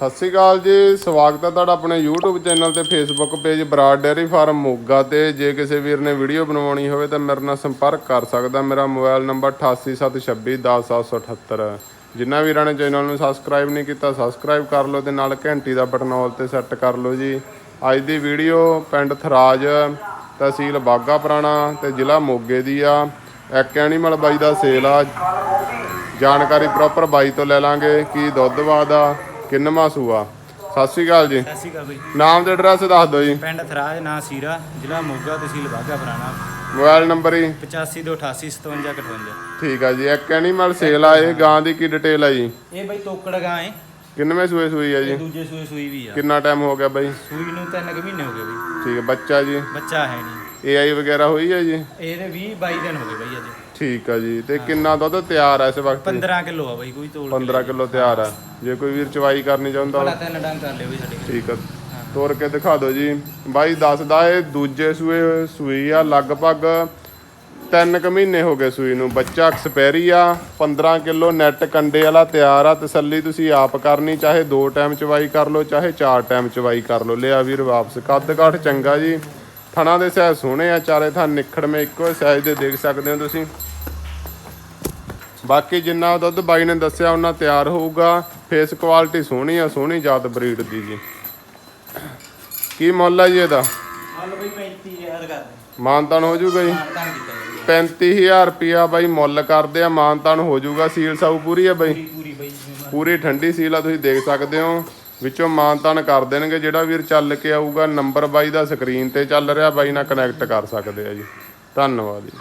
ਸਤਿ ਸ਼੍ਰੀ ਅਕਾਲ ਜੀ, ਸਵਾਗਤ ਹੈ ਤੁਹਾਡਾ ਆਪਣੇ YouTube ਚੈਨਲ ਤੇ Facebook page Brar dairy farm Moga ਤੇ। ਜੇ ਕਿਸੇ ਵੀਰ ਨੇ ਵੀਡੀਓ ਬਣਵਾਉਣੀ ਹੋਵੇ ਤਾਂ ਮੇਰੇ ਨਾਲ ਸੰਪਰਕ ਕਰ ਸਕਦਾ। ਮੇਰਾ ਮੋਬਾਈਲ ਨੰਬਰ 8876210778 ਜਿਨ੍ਹਾਂ ਵੀਰਾਂ ਨੇ ਚੈਨਲ ਨੂੰ ਸਬਸਕ੍ਰਾਈਬ ਨਹੀਂ ਕੀਤਾ ਸਬਸਕ੍ਰਾਈਬ ਕਰ ਲਓ ਤੇ ਨਾਲ ਘੰਟੀ ਦਾ ਬਟਨ ਆਲ ਤੇ ਸੈੱਟ ਕਰ ਲਓ ਜੀ। ਅੱਜ ਦੀ ਵੀਡੀਓ ਪਿੰਡ ਥਰਾਜ ਤਹਿਸੀਲ ਬਾਗਾ ਪੁਰਾਣਾ ਤੇ ਜ਼ਿਲ੍ਹਾ ਮੋਗੇ ਦੀ ਆ। ਇੱਕ ਐਨੀਮਲ ਬਾਈ ਦਾ ਸੇਲ ਆ। ਜਾਣਕਾਰੀ ਪ੍ਰੋਪਰ ਬਾਈ ਤੋਂ ਲੈ ਲਾਂਗੇ, ਕੀ ਦੁੱਧ ਵਾਦਾ ਕਿੰਨਵਾਂ ਸੂਆ ਸਤਿ ਸ਼੍ਰੀ ਅਕਾਲ ਜੀ। ਸਤਿ ਸ਼੍ਰੀ ਅਕਾਲ ਬਈ। ਨਾਮ ਤੇ ਐਡਰੈਸ ਦੱਸ ਦਿਓ ਜੀ। ਪਿੰਡ ਥਰਾਜ ਨਾਂ ਸੀਰਾ ਜ਼ਿਲ੍ਹਾ ਮੋਗਾ ਤਹਿਸੀਲ ਬਾਘਾ ਪੁਰਾਣਾ। ਮੋਬਾਈਲ ਨੰਬਰ ਹੀ 85 ਤੋਂ 88 57 58 ਠੀਕ ਆ ਜੀ ਇੱਕ ਐਨੀਮਲ ਸੇਲ ਆ ਇਹ ਗਾਂ ਦੀ ਕੀ ਡਿਟੇਲ ਆ ਜੀ? ਇਹ ਬਈ ਤੋਕੜ ਗਾਂ ਏ। ਕਿੰਨਵੇਂ ਸੂਏ ਸੂਈ ਆ ਜੀ? ਦੂਜੇ ਸੂਏ ਸੂਈ ਵੀ ਆ। ਕਿੰਨਾ ਟਾਈਮ ਹੋ ਗਿਆ ਬਾਈ? ਸੂਈ ਨੂੰ ਤਿੰਨ ਕੁ ਮਹੀਨੇ ਹੋ ਗਏ ਬਈ। ਠੀਕ ਹੈ ਬੱਚਾ ਜੀ? ਬੱਚਾ ਹੈ ਨਹੀਂ। ਏਆਈ ਵਗੈਰਾ ਹੋਈ ਹੈ ਜੀ? ਇਹਦੇ 20 22 ਦਿਨ ਹੋ ਗਏ ਬਈ ਅੱਜ। ਠੀਕ ਆ ਜੀ ਤੇ ਕਿੰਨਾ ਦੁੱਧ ਤਿਆਰ ਆ ਇਸ ਵਕਤ? 15 ਕਿਲੋ ਆ ਬਈ ਕੋਈ ਤੋਲ 15 ਕਿਲੋ ਤਿਆਰ ਆ। ਜੇ ਕੋਈ ਵੀਰ ਚਵਾਈ ਕਰਨੀ ਚਾਹੁੰਦਾ ਭਲਾ ਤਿੰਨ ਡੰਗ ਕਰ ਲਿਓ ਬਈ ਸਾਡੇ। ਠੀਕ ਆ। ਤੋਰ ਕੇ ਦਿਖਾ ਦਿਓ ਜੀ। ਬਾਈ ਦੱਸਦਾ ਇਹ ਦੂਜੇ ਸੂਏ ਸੂਈ ਆ ਲਗਭਗ 3 ਕੁ ਮਹੀਨੇ ਹੋ ਗਏ ਸੂਈ ਨੂੰ। ਬੱਚਾ ਐਕਸਪੈਰੀ ਆ 15 ਕਿਲੋ ਨੈਟ ਕੰਡੇ ਵਾਲਾ ਤਿਆਰ ਆ। ਤਸੱਲੀ ਤੁਸੀਂ ਆਪ ਕਰਨੀ ਚਾਹੇ ਦੋ ਟਾਈਮ ਚਵਾਈ ਕਰ ਲਓ ਚਾਹੇ ਚਾਰ ਟਾਈਮ ਚਵਾਈ ਕਰ ਲਓ। ਲਿਆ ਵੀਰ ਵਾਪਸ। ਕੱਦ ਕਾਠ ਚੰਗਾ ਜੀ। ਥਣਾ ਦੇ ਸਾਈਜ਼ ਸੋਹਣੇ ਆ ਚਾਰੇ ਥਾਂ ਨਿਖੜਵੇਂ ਇੱਕੋ ਸਾਈਜ਼ ਦੇ ਦੇਖ ਸਕਦੇ ਹੋ ਤੁਸੀਂ। ਬਾਕੀ ਜਿੰਨਾ ਦੁੱਧ ਬਾਈ ਨੇ ਦੱਸਿਆ ਉਹਨਾਂ ਤਿਆਰ ਹੋਊਗਾ। ਫੇਸ ਕੁਆਲਿਟੀ ਸੋਹਣੀ ਆ ਸੋਹਣੀ ਜਾਤ ਬਰੀਡ ਦੀ ਜੀ। ਕੀ ਮੁੱਲ ਆ ਜੀ ਇਹਦਾ? ਹਲ ਬਈ 35000 ਕਰ ਦੇ ਮਾਨਤਾਨ ਹੋ ਜਾਊਗਾ ਜੀ? ਤਾਂ ਕੀਤਾ ਬਈ 35000 ਰੁਪਿਆ ਬਾਈ ਮੁੱਲ ਕਰਦੇ ਆ ਮਾਨਤਾਨ ਹੋ ਜਾਊਗਾ ਸੀਲ ਸਾਊ ਪੂਰੀ ਆ ਬਾਈ? ਪੂਰੀ ਪੂਰੀ ਬਈ। ਪੂਰੀ ਠੰਡੀ ਸੀਲ ਆ ਤੁਸੀਂ ਦੇਖ ਸਕਦੇ ਹੋ। ਵਿੱਚੋਂ ਮਾਨਤਾਨ ਕਰ ਦੇਣਗੇ, ਜਿਹੜਾ ਵੀਰ ਚੱਲ ਕੇ ਆਊਗਾ ਨੰਬਰ ਬਾਈ ਦਾ ਸਕਰੀਨ ਤੇ ਚੱਲ ਰਿਹਾ, ਬਾਈ ਨਾਲ ਕਨੈਕਟ ਕਰ ਸਕਦੇ ਆ ਜੀ। ਧੰਨਵਾਦ ਜੀ।